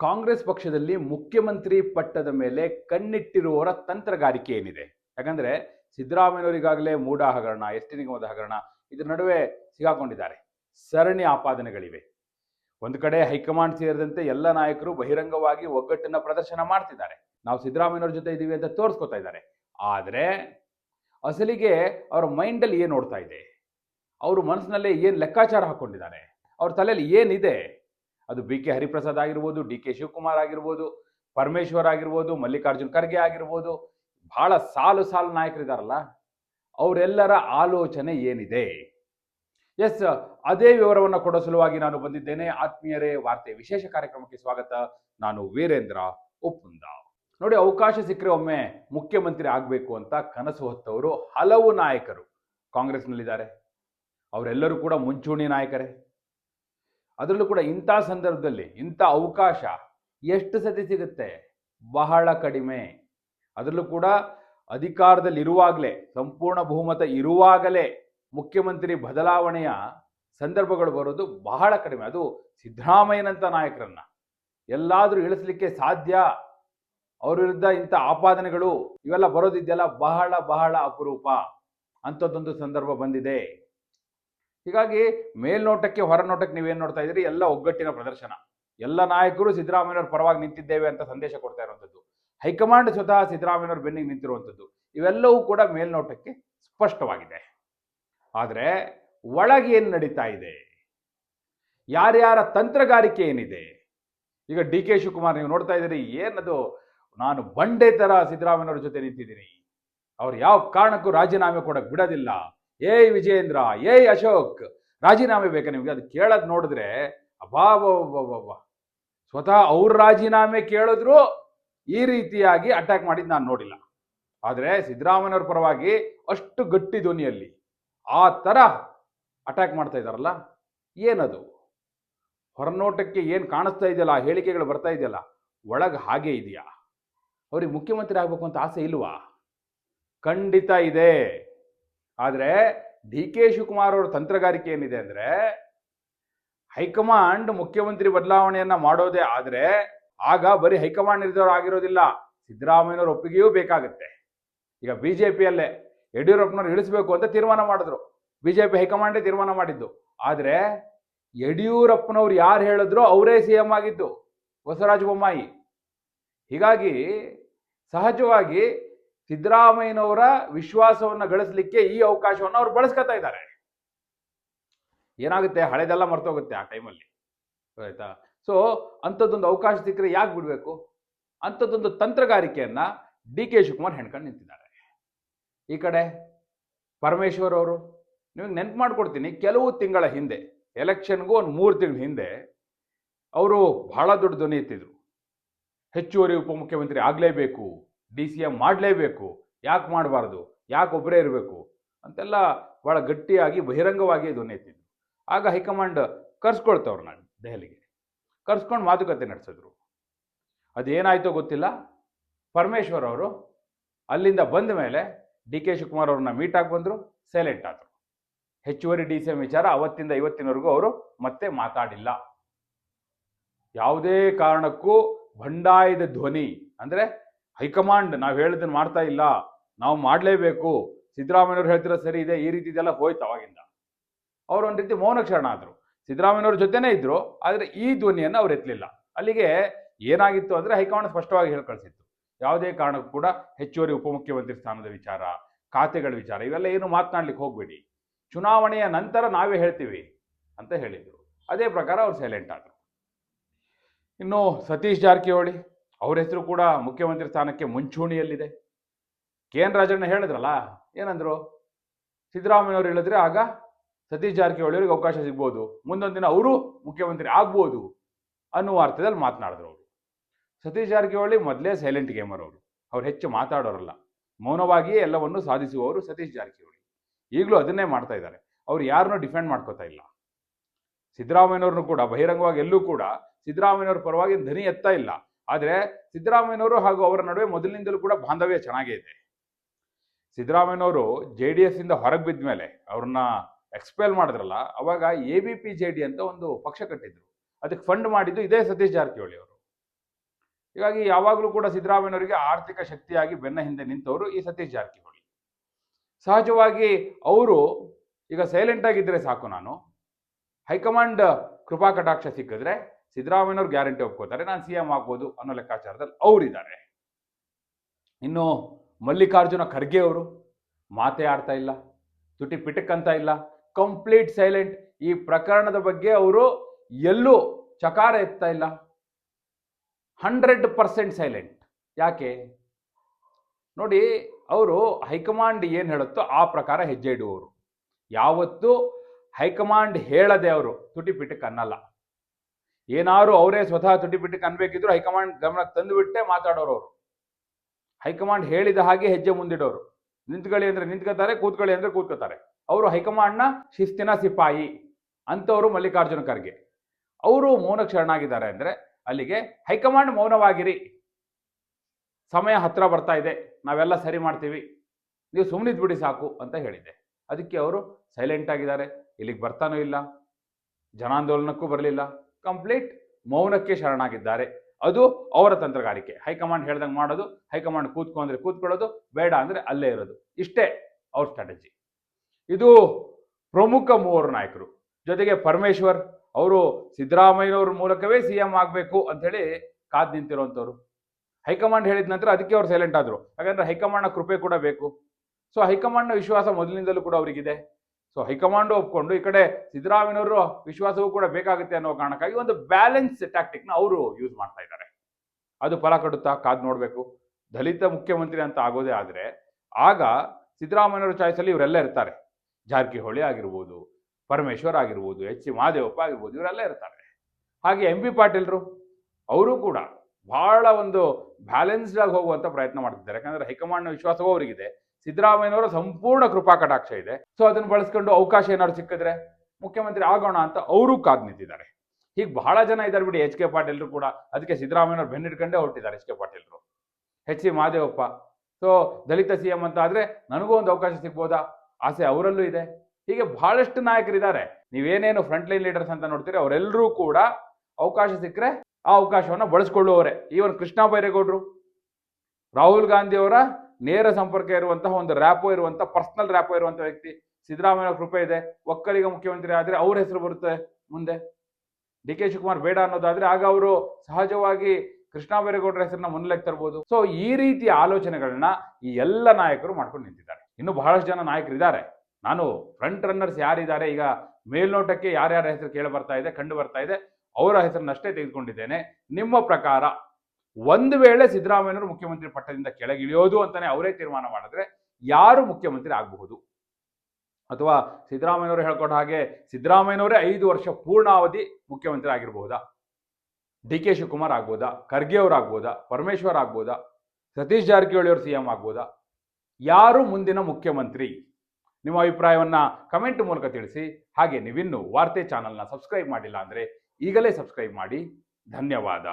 ಕಾಂಗ್ರೆಸ್ ಪಕ್ಷದಲ್ಲಿ ಮುಖ್ಯಮಂತ್ರಿ ಪಟ್ಟದ ಮೇಲೆ ಕಣ್ಣಿಟ್ಟಿರುವವರ ತಂತ್ರಗಾರಿಕೆ ಏನಿದೆ? ಯಾಕಂದ್ರೆ ಸಿದ್ದರಾಮಯ್ಯವರಿಗಾಗಲೇ ಮೂಡ ಹಗರಣ, ಎಸ್ ಟಿ ನಿಗಮದ ಹಗರಣ ಇದ್ರ ನಡುವೆ ಸಿಗಾಕೊಂಡಿದ್ದಾರೆ. ಸರಣಿ ಆಪಾದನೆಗಳಿವೆ. ಒಂದು ಕಡೆ ಹೈಕಮಾಂಡ್ ಸೇರಿದಂತೆ ಎಲ್ಲ ನಾಯಕರು ಬಹಿರಂಗವಾಗಿ ಒಗ್ಗಟ್ಟನ್ನ ಪ್ರದರ್ಶನ ಮಾಡ್ತಿದ್ದಾರೆ. ನಾವು ಸಿದ್ದರಾಮಯ್ಯವ್ರ ಜೊತೆ ಇದ್ದೀವಿ ಅಂತ ತೋರಿಸ್ಕೊತಾ ಇದ್ದಾರೆ. ಆದರೆ ಅಸಲಿಗೆ ಅವರ ಮೈಂಡಲ್ಲಿ ಏನು ನೋಡ್ತಾ ಇದೆ? ಅವ್ರ ಮನಸ್ಸಿನಲ್ಲೇ ಏನು ಲೆಕ್ಕಾಚಾರ ಹಾಕೊಂಡಿದ್ದಾರೆ? ಅವ್ರ ತಲೆಯಲ್ಲಿ ಏನಿದೆ? ಅದು ಬಿ ಕೆ ಹರಿಪ್ರಸಾದ್ ಆಗಿರ್ಬೋದು, ಡಿ ಕೆ ಶಿವಕುಮಾರ್ ಆಗಿರ್ಬೋದು, ಪರಮೇಶ್ವರ್ ಆಗಿರ್ಬೋದು, ಮಲ್ಲಿಕಾರ್ಜುನ್ ಖರ್ಗೆ ಆಗಿರ್ಬೋದು, ಬಹಳ ಸಾಲು ಸಾಲು ನಾಯಕರಿದಾರಲ್ಲ, ಅವರೆಲ್ಲರ ಆಲೋಚನೆ ಏನಿದೆ? ಎಸ್, ಅದೇ ವಿವರವನ್ನು ಕೊಡೋ ಸಲುವಾಗಿ ನಾನು ಬಂದಿದ್ದೇನೆ. ಆತ್ಮೀಯರೇ, ವಾರ್ತೆ ವಿಶೇಷ ಕಾರ್ಯಕ್ರಮಕ್ಕೆ ಸ್ವಾಗತ. ನಾನು ವೀರೇಂದ್ರ ಉಪ್ಪುಂದ ನೋಡಿ, ಅವಕಾಶ ಸಿಕ್ಕರೆ ಒಮ್ಮೆ ಮುಖ್ಯಮಂತ್ರಿ ಆಗಬೇಕು ಅಂತ ಕನಸು ಹೊತ್ತವರು ಹಲವು ನಾಯಕರು ಕಾಂಗ್ರೆಸ್ನಲ್ಲಿದ್ದಾರೆ. ಅವರೆಲ್ಲರೂ ಕೂಡ ಮುಂಚೂಣಿ ನಾಯಕರೇ. ಅದರಲ್ಲೂ ಕೂಡ ಇಂಥ ಸಂದರ್ಭದಲ್ಲಿ, ಇಂಥ ಅವಕಾಶ ಎಷ್ಟು ಸತಿ ಸಿಗುತ್ತೆ? ಬಹಳ ಕಡಿಮೆ. ಅದರಲ್ಲೂ ಕೂಡ ಅಧಿಕಾರದಲ್ಲಿ ಇರುವಾಗಲೇ ಸಂಪೂರ್ಣ ಬಹುಮತ ಇರುವಾಗಲೇ ಮುಖ್ಯಮಂತ್ರಿ ಬದಲಾವಣೆಯ ಸಂದರ್ಭಗಳು ಬರೋದು ಬಹಳ ಕಡಿಮೆ. ಅದು ಸಿದ್ದರಾಮಯ್ಯನಂತ ನಾಯಕರನ್ನ. ಎಲ್ಲಾದರೂ ಇಳಿಸ್ಲಿಕ್ಕೆ ಸಾಧ್ಯ? ಅವ್ರ ವಿರುದ್ಧ ಇಂಥ ಆಪಾದನೆಗಳು ಇವೆಲ್ಲ ಬರೋದಿದೆಯಲ್ಲ? ಬಹಳ ಬಹಳ ಅಪರೂಪ. ಅಂಥದ್ದೊಂದು ಸಂದರ್ಭ ಬಂದಿದೆ. ಹೀಗಾಗಿ ಮೇಲ್ನೋಟಕ್ಕೆ ಹೊರನೋಟಕ್ಕೆ ನೀವೇನು ನೋಡ್ತಾ ಇದ್ದೀರಿ? ಎಲ್ಲ ಒಗ್ಗಟ್ಟಿನ ಪ್ರದರ್ಶನ. ಎಲ್ಲ ನಾಯಕರು ಸಿದ್ದರಾಮಯ್ಯವ್ರ ಪರವಾಗಿ ನಿಂತಿದ್ದೇವೆ ಅಂತ ಸಂದೇಶ ಕೊಡ್ತಾ ಇರುವಂಥದ್ದು. ಹೈಕಮಾಂಡ್ ಸ್ವತಃ ಸಿದ್ದರಾಮಯ್ಯವ್ರ ಬೆನ್ನಿಗೆ ನಿಂತಿರುವಂಥದ್ದು. ಇವೆಲ್ಲವೂ ಕೂಡ ಮೇಲ್ನೋಟಕ್ಕೆ ಸ್ಪಷ್ಟವಾಗಿದೆ. ಆದರೆ ಒಳಗೆ ಏನು ನಡೀತಾ ಇದೆ? ಯಾರ್ಯಾರ ತಂತ್ರಗಾರಿಕೆ ಏನಿದೆ? ಈಗ ಡಿ ಕೆ ಶಿವಕುಮಾರ್ ನೀವು ನೋಡ್ತಾ ಇದ್ದೀರಿ, ಏನದು ನಾನು ಬಂಡೆ ತರ ಸಿದ್ದರಾಮಯ್ಯವ್ರ ಜೊತೆ ನಿಂತಿದ್ದೀನಿ. ಅವ್ರು ಯಾವ ಕಾರಣಕ್ಕೂ ರಾಜೀನಾಮೆ ಕೊಡಕ್ಕೆ ಬಿಡೋದಿಲ್ಲ. ಏಯ್ ವಿಜೇಂದ್ರ ಏಯ್ ಅಶೋಕ್, ರಾಜೀನಾಮೆ ಬೇಕಾ ನಿಮ್ಗೆ? ಅದು ಕೇಳೋದ್ ನೋಡಿದ್ರೆ ಅಬಾಬಾ ಸ್ವತಃ ಅವ್ರ ರಾಜೀನಾಮೆ ಕೇಳಿದ್ರು ಈ ರೀತಿಯಾಗಿ ಅಟ್ಯಾಕ್ ಮಾಡಿದ್ ನಾನು ನೋಡಿಲ್ಲ. ಆದರೆ ಸಿದ್ದರಾಮಯ್ಯವ್ರ ಪರವಾಗಿ ಅಷ್ಟು ಗಟ್ಟಿ ಧ್ವನಿಯಲ್ಲಿ ಆ ಥರ ಅಟ್ಯಾಕ್ ಮಾಡ್ತಾ ಇದ್ದಾರಲ್ಲ ಏನದು? ಹೊರನೋಟಕ್ಕೆ ಏನು ಕಾಣಿಸ್ತಾ ಇದೆಯಲ್ಲ, ಆ ಹೇಳಿಕೆಗಳು ಬರ್ತಾ ಇದೆಯಲ್ಲ, ಒಳಗೆ ಹಾಗೆ ಇದೆಯಾ? ಅವ್ರಿಗೆ ಮುಖ್ಯಮಂತ್ರಿ ಆಗಬೇಕು ಅಂತ ಆಸೆ ಇಲ್ವಾ? ಖಂಡಿತ ಇದೆ. ಆದರೆ ಡಿ ಕೆ ಶಿವಕುಮಾರ್ ಅವರ ತಂತ್ರಗಾರಿಕೆ ಏನಿದೆ ಅಂದರೆ ಹೈಕಮಾಂಡ್ ಮುಖ್ಯಮಂತ್ರಿ ಬದಲಾವಣೆಯನ್ನ ಮಾಡೋದೇ ಆದರೆ ಆಗ ಬರೀ ಹೈಕಮಾಂಡ್ ನಿರ್ಧಾರ ಆಗಿರೋದಿಲ್ಲ. ಸಿದ್ದರಾಮಯ್ಯನವರ ಒಪ್ಪಿಗೆಯೂ ಬೇಕಾಗುತ್ತೆ. ಈಗ ಬಿ ಜೆ ಪಿಯಲ್ಲೇ ಯಡಿಯೂರಪ್ಪನವ್ರು ಇಳಿಸಬೇಕು ಅಂತ ತೀರ್ಮಾನ ಮಾಡಿದ್ರು. ಬಿ ಜೆ ಪಿ ಹೈಕಮಾಂಡೇ ತೀರ್ಮಾನ ಮಾಡಿದ್ದು. ಆದರೆ ಯಡಿಯೂರಪ್ಪನವ್ರು ಯಾರು ಹೇಳಿದ್ರು ಅವರೇ ಸಿ ಎಂ ಆಗಿದ್ದು. ಬಸವರಾಜ ಬೊಮ್ಮಾಯಿ. ಹೀಗಾಗಿ ಸಹಜವಾಗಿ ಸಿದ್ದರಾಮಯ್ಯನವರ ವಿಶ್ವಾಸವನ್ನು ಗಳಿಸಲಿಕ್ಕೆ ಈ ಅವಕಾಶವನ್ನು ಅವ್ರು ಬಳಸ್ಕೊತಾ ಇದ್ದಾರೆ. ಏನಾಗುತ್ತೆ? ಹಳೆದೆಲ್ಲ ಮರ್ತೋಗುತ್ತೆ ಆ ಟೈಮಲ್ಲಿ ಆಯ್ತಾ? ಸೊ ಅಂಥದ್ದೊಂದು ಅವಕಾಶ ಸಿಕ್ಕರೆ ಯಾಕೆ ಬಿಡಬೇಕು? ಅಂಥದ್ದೊಂದು ತಂತ್ರಗಾರಿಕೆಯನ್ನ ಡಿ ಕೆ ಶಿವಕುಮಾರ್ ಹೆಣ್ಕೊಂಡು ನಿಂತಿದ್ದಾರೆ. ಈ ಕಡೆ ಪರಮೇಶ್ವರ್ ಅವರು, ನಿಮಗೆ ನೆನ್ಪು ಮಾಡ್ಕೊಡ್ತೀನಿ, ಕೆಲವು ತಿಂಗಳ ಹಿಂದೆ, ಎಲೆಕ್ಷನ್ಗೂ ಒಂದು ಮೂರು ತಿಂಗಳ ಹಿಂದೆ, ಅವರು ಬಹಳ ದೊಡ್ಡ ಧ್ವನಿ ಎತ್ತಿದ್ರು. ಹೆಚ್ಚುವರಿ ಉಪಮುಖ್ಯಮಂತ್ರಿ ಆಗಲೇಬೇಕು. ಡಿ ಸಿ ಎಂ ಮಾಡಲೇಬೇಕು. ಯಾಕೆ ಮಾಡಬಾರ್ದು? ಯಾಕೆ ಒಬ್ಬರೇ ಇರಬೇಕು? ಅಂತೆಲ್ಲ ಭಾಳ ಗಟ್ಟಿಯಾಗಿ, ಬಹಿರಂಗವಾಗಿ ಧ್ವನಿ ಎತ್ತಿದ್ರು ಆಗ ಹೈಕಮಾಂಡ್ ಕರ್ಸ್ಕೊಳ್ತವ್ರು ನಾನು ದೆಹಲಿಗೆ. ಕರ್ಸ್ಕೊಂಡು ಮಾತುಕತೆ ನಡೆಸಿದ್ರು. ಅದೇನಾಯ್ತೋ ಗೊತ್ತಿಲ್ಲ. ಪರಮೇಶ್ವರ್ ಅವರು ಅಲ್ಲಿಂದ ಬಂದ ಮೇಲೆ ಡಿ ಕೆ ಶಿವಕುಮಾರ್ ಅವ್ರನ್ನ ಮೀಟ್ ಆಗಿ ಬಂದರು, ಸೈಲೆಂಟ್ ಆದರು. ಹೆಚ್ಚುವರಿ ಡಿ ಸಿ ಎಂ ವಿಚಾರ ಅವತ್ತಿಂದ ಇವತ್ತಿನವರೆಗೂ ಅವರು ಮತ್ತೆ ಮಾತಾಡಿಲ್ಲ. ಯಾವುದೇ ಕಾರಣಕ್ಕೂ ಬಂಡಾಯದ ಧ್ವನಿ, ಅಂದರೆ ಹೈಕಮಾಂಡ್ ನಾವು ಹೇಳಿದ್ದನ್ನು ಮಾಡ್ತಾ ಇಲ್ಲ, ನಾವು ಮಾಡಲೇಬೇಕು. ಸಿದ್ದರಾಮಯ್ಯವ್ರು ಹೇಳ್ತಿರೋ ಸರಿ ಇದೆ, ಈ ರೀತಿ ಇದೆಲ್ಲ ಹೋಯ್ತು ಅವಾಗಿಂದ. ಅವರು ಒಂದು ರೀತಿ ಮೌನ ಕ್ಷರಣ ಆದರು. ಸಿದ್ದರಾಮಯ್ಯವ್ರ ಜೊತೆನೇ ಇದ್ದರು ಆದರೆ ಈ ಧ್ವನಿಯನ್ನು ಅವ್ರು ಎತ್ತಲಿಲ್ಲ ಅಲ್ಲಿಗೆ ಏನಾಗಿತ್ತು ಅಂದರೆ ಹೈಕಮಾಂಡ್ ಸ್ಪಷ್ಟವಾಗಿ ಹೇಳಿ ಕಳಿಸಿತ್ತು ಯಾವುದೇ ಕಾರಣಕ್ಕೂ ಕೂಡ ಹೆಚ್ಚುವರಿ ಉಪಮುಖ್ಯಮಂತ್ರಿ ಸ್ಥಾನದ ವಿಚಾರ, ಖಾತೆಗಳ ವಿಚಾರ, ಇವೆಲ್ಲ ಏನು ಮಾತನಾಡ್ಲಿಕ್ಕೆ ಹೋಗಬೇಡಿ. ಚುನಾವಣೆಯ ನಂತರ ನಾವೇ ಹೇಳ್ತೀವಿ ಅಂತ ಹೇಳಿದರು. ಅದೇ ಪ್ರಕಾರ ಅವ್ರು ಸೈಲೆಂಟ್ ಆದರು. ಇನ್ನು ಸತೀಶ್ ಜಾರಕಿಹೊಳಿ ಅವ್ರ ಹೆಸರು ಕೂಡ ಮುಖ್ಯಮಂತ್ರಿ ಸ್ಥಾನಕ್ಕೆ ಮುಂಚೂಣಿಯಲ್ಲಿದೆ. ಕೆ ಎನ್ ರಾಜಣ್ಣ ಹೇಳಿದ್ರಲ್ಲ, ಏನಂದ್ರು? ಸಿದ್ದರಾಮಯ್ಯವ್ರು ಹೇಳಿದ್ರೆ ಆಗ ಸತೀಶ್ ಜಾರಕಿಹೊಳಿ ಅವರಿಗೆ ಅವಕಾಶ ಸಿಗ್ಬೋದು, ಮುಂದೊಂದು ದಿನ ಅವರು ಮುಖ್ಯಮಂತ್ರಿ ಆಗ್ಬೋದು ಅನ್ನುವ ಅರ್ಥದಲ್ಲಿ ಮಾತನಾಡಿದ್ರು ಅವರು. ಸತೀಶ್ ಜಾರಕಿಹೊಳಿ ಮೊದಲೇ ಸೈಲೆಂಟ್ ಗೇಮರ್ ಅವರು. ಅವ್ರು ಹೆಚ್ಚು ಮಾತಾಡೋರಲ್ಲ. ಮೌನವಾಗಿಯೇ ಎಲ್ಲವನ್ನು ಸಾಧಿಸುವವರು ಸತೀಶ್ ಜಾರಕಿಹೊಳಿ. ಈಗಲೂ ಅದನ್ನೇ ಮಾಡ್ತಾ ಇದ್ದಾರೆ. ಅವ್ರು ಯಾರನ್ನೂ ಡಿಫೆಂಡ್ ಮಾಡ್ಕೋತಾ ಇಲ್ಲ. ಸಿದ್ದರಾಮಯ್ಯನವ್ರನ್ನೂ ಕೂಡ, ಬಹಿರಂಗವಾಗಿ ಎಲ್ಲೂ ಕೂಡ ಸಿದ್ದರಾಮಯ್ಯವ್ರ ಪರವಾಗಿ ಧ್ವನಿ ಎತ್ತಾ ಇಲ್ಲ. ಆದರೆ ಸಿದ್ದರಾಮಯ್ಯನವರು ಹಾಗೂ ಅವರ ನಡುವೆ ಮೊದಲಿನಿಂದಲೂ ಕೂಡ ಬಾಂಧವ್ಯ ಚೆನ್ನಾಗೇ ಇದೆ. ಸಿದ್ದರಾಮಯ್ಯನವರು ಜೆ ಡಿ ಎಸ್ ಇಂದ ಹೊರಗೆ ಬಿದ್ದ ಮೇಲೆ ಅವ್ರನ್ನ ಎಕ್ಸ್ಪೆಲ್ ಮಾಡಿದ್ರಲ್ಲ, ಅವಾಗ A B P J D ಅಂತ ಒಂದು ಪಕ್ಷ ಕಟ್ಟಿದ್ರು. ಅದಕ್ಕೆ ಫಂಡ್ ಮಾಡಿದ್ದು ಇದೇ ಸತೀಶ್ ಜಾರಕಿಹೊಳಿ ಅವರು. ಹೀಗಾಗಿ ಯಾವಾಗಲೂ ಕೂಡ ಸಿದ್ದರಾಮಯ್ಯನವರಿಗೆ ಆರ್ಥಿಕ ಶಕ್ತಿಯಾಗಿ ಬೆನ್ನ ಹಿಂದೆ ನಿಂತವರು ಈ ಸತೀಶ್ ಜಾರಕಿಹೊಳಿ. ಸಹಜವಾಗಿ ಅವರು ಈಗ ಸೈಲೆಂಟ್ ಆಗಿದ್ದರೆ ಸಾಕು ನಾನು. ಹೈಕಮಾಂಡ್ ಕೃಪಾ ಕಟಾಕ್ಷ ಸಿಕ್ಕಿದ್ರೆ ಸಿದ್ದರಾಮಯ್ಯನವ್ರು ಗ್ಯಾರಂಟಿ ಒಪ್ಕೋತಾರೆ, ನಾನು ಸಿ ಎಂ ಆಗ್ಬೋದು ಅನ್ನೋ ಲೆಕ್ಕಾಚಾರದಲ್ಲಿ ಅವರಿದ್ದಾರೆ. ಇನ್ನು ಮಲ್ಲಿಕಾರ್ಜುನ ಖರ್ಗೆ ಅವರು ಮಾತೇ ಆಡ್ತಾ ಇಲ್ಲ, ತುಟಿ ಪಿಟಕ್ ಅಂತ ಇಲ್ಲ, ಕಂಪ್ಲೀಟ್ ಸೈಲೆಂಟ್. ಈ ಪ್ರಕರಣದ ಬಗ್ಗೆ ಅವರು ಎಲ್ಲೂ ಚಕಾರ ಎತ್ತಾ ಇಲ್ಲ. Hundred percent silent. ಯಾಕೆ? ನೋಡಿ, ಅವರು ಹೈಕಮಾಂಡ್ ಏನು ಹೇಳುತ್ತೋ ಆ ಪ್ರಕಾರ ಹೆಜ್ಜೆ ಇಡುವವರು. ಯಾವತ್ತೂ ಹೈಕಮಾಂಡ್ ಹೇಳದೆ ಅವರು ತುಟಿ ಪಿಟಕ್ ಅನ್ನಲ್ಲ ಏನಾದ್ರು ಅವರೇ ಸ್ವತಃ ತುಟಿ ಕನ್ಬೇಕಿದ್ರು ಅನ್ಬೇಕಿದ್ರು ಹೈಕಮಾಂಡ್ ಗಮನಕ್ಕೆ ತಂದುಬಿಟ್ಟೆ ಮಾತಾಡೋರು ಅವರು. ಹೈಕಮಾಂಡ್ ಹೇಳಿದ ಹಾಗೆ ಹೆಜ್ಜೆ ಮುಂದಿಡೋರು. ನಿಂತ್ಕೊಳ್ಳಿ ಅಂದ್ರೆ ನಿಂತ್ಕೋತಾರೆ, ಕೂತ್ಕೊಳ್ಳಿ ಅಂದ್ರೆ ಕೂತ್ಕೋತಾರೆ. ಅವರು ಹೈಕಮಾಂಡ್ನ ಶಿಸ್ತಿನ ಸಿಪಾಯಿ ಅಂತವರು ಮಲ್ಲಿಕಾರ್ಜುನ ಖರ್ಗೆ. ಅವರು ಮೌನ ಶರಣಾಗಿದ್ದಾರೆ ಅಂದ್ರೆ ಅಲ್ಲಿಗೆ ಹೈಕಮಾಂಡ್ ಮೌನವಾಗಿರಿ. ಸಮಯ ಹತ್ರ ಬರ್ತಾ ಇದೆ, ನಾವೆಲ್ಲ ಸರಿ ಮಾಡ್ತೀವಿ. ನೀವು ಸುಮ್ಮನಿದ್ ಬಿಡಿ ಸಾಕು ಅಂತ ಹೇಳಿದ್ದೆ. ಅದಕ್ಕೆ ಅವರು ಸೈಲೆಂಟ್ ಆಗಿದ್ದಾರೆ. ಇಲ್ಲಿಗೆ ಬರ್ತಾನೂ ಇಲ್ಲ. ಜನಾಂದೋಲನಕ್ಕೂ ಬರಲಿಲ್ಲ. ಕಂಪ್ಲೀಟ್ ಮೌನಕ್ಕೆ ಶರಣಾಗಿದ್ದಾರೆ. ಅದು ಅವರ ತಂತ್ರಗಾರಿಕೆ. ಹೈಕಮಾಂಡ್ ಹೇಳ್ದಂಗೆ ಮಾಡೋದು, ಹೈಕಮಾಂಡ್ ಕೂತ್ಕೊ ಅಂದ್ರೆ ಕೂತ್ಕೊಳ್ಳೋದು, ಬೇಡ ಅಂದ್ರೆ ಅಲ್ಲೇ ಇರೋದು. ಇಷ್ಟೇ ಅವ್ರ ಸ್ಟ್ರಾಟಜಿ ಇದು ಪ್ರಮುಖ ಮೂವರು ನಾಯಕರು. ಜೊತೆಗೆ ಪರಮೇಶ್ವರ್ ಅವರು ಸಿದ್ದರಾಮಯ್ಯನವ್ರ ಮೂಲಕವೇ ಸಿ ಎಂ ಆಗಬೇಕು ಅಂತೇಳಿ ಕಾದ್ ನಿಂತಿರುವಂಥವ್ರು ಹೈಕಮಾಂಡ್ ಹೇಳಿದ ನಂತರ ಅದಕ್ಕೆ ಅವ್ರು ಸೈಲೆಂಟ್ ಆದರು. ಯಾಕಂದ್ರೆ ಹೈಕಮಾಂಡ್ನ ಕೃಪೆ ಕೂಡ ಬೇಕು. ಸೊ ಹೈಕಮಾಂಡ್ನ ವಿಶ್ವಾಸ ಮೊದಲಿನಿಂದಲೂ ಕೂಡ ಅವರಿಗಿದೆ. ಸೊ ಹೈಕಮಾಂಡ್ ಒಪ್ಕೊಂಡು ಈ ಕಡೆ ಸಿದ್ದರಾಮಯ್ಯನವರು ವಿಶ್ವಾಸವೂ ಕೂಡ ಬೇಕಾಗುತ್ತೆ ಅನ್ನೋ ಕಾರಣಕ್ಕಾಗಿ ಒಂದು ಬ್ಯಾಲೆನ್ಸ್ ಟ್ಯಾಕ್ಟಿಕ್ನ ಅವರು ಯೂಸ್ ಮಾಡ್ತಾ ಇದ್ದಾರೆ. ಅದು ಫಲ ಕಟ್ಟುತ್ತಾ ಕಾದು ನೋಡಬೇಕು. ದಲಿತ ಮುಖ್ಯಮಂತ್ರಿ ಅಂತ ಆಗೋದೇ ಆದರೆ ಆಗ ಸಿದ್ದರಾಮಯ್ಯನವರ ಚಾಯ್ಸಲ್ಲಿ ಇವರೆಲ್ಲ ಇರ್ತಾರೆ. ಜಾರಕಿಹೊಳಿ ಆಗಿರ್ಬೋದು, ಪರಮೇಶ್ವರ್ ಆಗಿರ್ಬೋದು ಎಚ್ ಸಿ ಮಹಾದೇವಪ್ಪ ಆಗಿರ್ಬೋದು, ಇವರೆಲ್ಲ ಇರ್ತಾರೆ. ಹಾಗೆ ಎಂ ಬಿ ಪಾಟೀಲ್ರು, ಅವರು ಕೂಡ ಬಹಳ ಒಂದು ಬ್ಯಾಲೆನ್ಸ್ಡ್ ಆಗಿ ಹೋಗುವಂತ ಪ್ರಯತ್ನ ಮಾಡ್ತಿದ್ದಾರೆ. ಯಾಕಂದ್ರೆ ಹೈಕಮಾಂಡ್ನ ವಿಶ್ವಾಸವೂ ಅವರಿಗಿದೆ. ಸಿದ್ದರಾಮಯ್ಯನವರ ಸಂಪೂರ್ಣ ಕೃಪಾ ಕಟಾಕ್ಷ ಇದೆ. ಸೊ ಅದನ್ನು ಬಳಸ್ಕೊಂಡು ಅವಕಾಶ ಏನಾದ್ರು ಸಿಕ್ಕಿದ್ರೆ ಮುಖ್ಯಮಂತ್ರಿ ಆಗೋಣ ಅಂತ ಅವರು ಕಾದ್ ನಿಂತಿದ್ದಾರೆ. ಹೀಗೆ ಬಹಳ ಜನ ಇದ್ದಾರೆ ಬಿಡಿ ಎಚ್ ಕೆ ಪಾಟೀಲ್ರು ಕೂಡ. ಅದಕ್ಕೆ ಸಿದ್ದರಾಮಯ್ಯನವ್ರು ಬೆನ್ನಿಟ್ಕೊಂಡೇ ಹೊರಟಿದ್ದಾರೆ H K ಪಾಟೀಲ್ರು H C Mahadevappa so Dalit C M ಅಂತ ಆದ್ರೆ ನನಗೂ ಒಂದು ಅವಕಾಶ ಸಿಗ್ಬೋದಾ? ಆಸೆ ಅವರಲ್ಲೂ ಇದೆ. ಹೀಗೆ ಬಹಳಷ್ಟು ನಾಯಕರಿದ್ದಾರೆ. ನೀವೇನೇನು ಫ್ರಂಟ್ ಲೈನ್ ಲೀಡರ್ಸ್ ಅಂತ ನೋಡ್ತೀರಿ, ಅವರೆಲ್ಲರೂ ಕೂಡ ಅವಕಾಶ ಸಿಕ್ಕರೆ ಆ ಅವಕಾಶವನ್ನು ಬಳಸ್ಕೊಳ್ಳುವವರೇ. ಈವನ್ ಕೃಷ್ಣ ಬೈರೇಗೌಡರು, ರಾಹುಲ್ ಗಾಂಧಿ ಅವರ ನೇರ ಸಂಪರ್ಕ ಇರುವಂತಹ ಒಂದು ರ್ಯಾಪೋ ಇರುವಂತಹ ಪರ್ಸನಲ್ ರ್ಯಾಪೋ ಇರುವಂತಹ ವ್ಯಕ್ತಿ ಸಿದ್ದರಾಮಯ್ಯ ಕೃಪೆ ಇದೆ. ಒಕ್ಕಲಿಗ ಮುಖ್ಯಮಂತ್ರಿ ಆದ್ರೆ ಅವ್ರ ಹೆಸರು ಬರುತ್ತೆ ಮುಂದೆ. ಡಿ ಕೆ ಶಿವಕುಮಾರ್ ಬೇಡ ಅನ್ನೋದಾದ್ರೆ ಆಗ ಅವರು ಸಹಜವಾಗಿ ಕೃಷ್ಣ ಬೈರೇಗೌಡರ ಹೆಸರನ್ನ ಮುನ್ನೆಲೆಗೆ ತರಬಹುದು ಸೊ ಈ ರೀತಿಯ ಆಲೋಚನೆಗಳನ್ನ ಈ ಎಲ್ಲ ನಾಯಕರು ಮಾಡ್ಕೊಂಡು ನಿಂತಿದ್ದಾರೆ. ಇನ್ನು ಬಹಳಷ್ಟು ಜನ ನಾಯಕರಿದ್ದಾರೆ. ನಾನು ಫ್ರಂಟ್ ರನ್ನರ್ಸ್ ಯಾರಿದ್ದಾರೆ ಈಗ ಮೇಲ್ನೋಟಕ್ಕೆ ಯಾರ್ಯಾರ ಹೆಸರು ಕೇಳಿ ಬರ್ತಾ ಇದೆ, ಕಂಡು ಬರ್ತಾ ಇದೆ, ಅವರ ಹೆಸರನ್ನಷ್ಟೇ ತೆಗೆದುಕೊಂಡಿದ್ದೇನೆ. ನಿಮ್ಮ ಪ್ರಕಾರ ಒಂದು ವೇಳೆ ಸಿದ್ದರಾಮಯ್ಯನವರು ಮುಖ್ಯಮಂತ್ರಿ ಪಟ್ಟದಿಂದ ಕೆಳಗಿಳಿಯೋದು ಅಂತಾನೆ ಅವರೇ ತೀರ್ಮಾನ ಮಾಡಿದ್ರೆ ಯಾರು ಮುಖ್ಯಮಂತ್ರಿ ಆಗಬಹುದು? ಅಥವಾ ಸಿದ್ದರಾಮಯ್ಯನವರು ಹೇಳ್ಕೊಂಡ ಹಾಗೆ ಸಿದ್ದರಾಮಯ್ಯನವರೇ ಐದು ವರ್ಷ ಪೂರ್ಣಾವಧಿ ಮುಖ್ಯಮಂತ್ರಿ ಆಗಿರಬಹುದಾ? ಡಿ ಕೆ ಶಿವಕುಮಾರ್ ಆಗ್ಬೋದಾ ಖರ್ಗೆ ಅವ್ರು ಆಗ್ಬೋದಾ ಪರಮೇಶ್ವರ್ ಆಗ್ಬೋದಾ ಸತೀಶ್ ಜಾರಕಿಹೊಳಿ ಅವರು ಸಿ ಎಂ ಆಗ್ಬೋದಾ ಯಾರು ಮುಂದಿನ ಮುಖ್ಯಮಂತ್ರಿ? ನಿಮ್ಮ ಅಭಿಪ್ರಾಯವನ್ನು ಕಮೆಂಟ್ ಮೂಲಕ ತಿಳಿಸಿ. ಹಾಗೆ ನೀವಿನ್ನು ವಾರ್ತೆ ಚಾನಲ್ನ ಸಬ್ಸ್ಕ್ರೈಬ್ ಮಾಡಿಲ್ಲ ಅಂದರೆ ಈಗಲೇ ಸಬ್ಸ್ಕ್ರೈಬ್ ಮಾಡಿ. ಧನ್ಯವಾದ.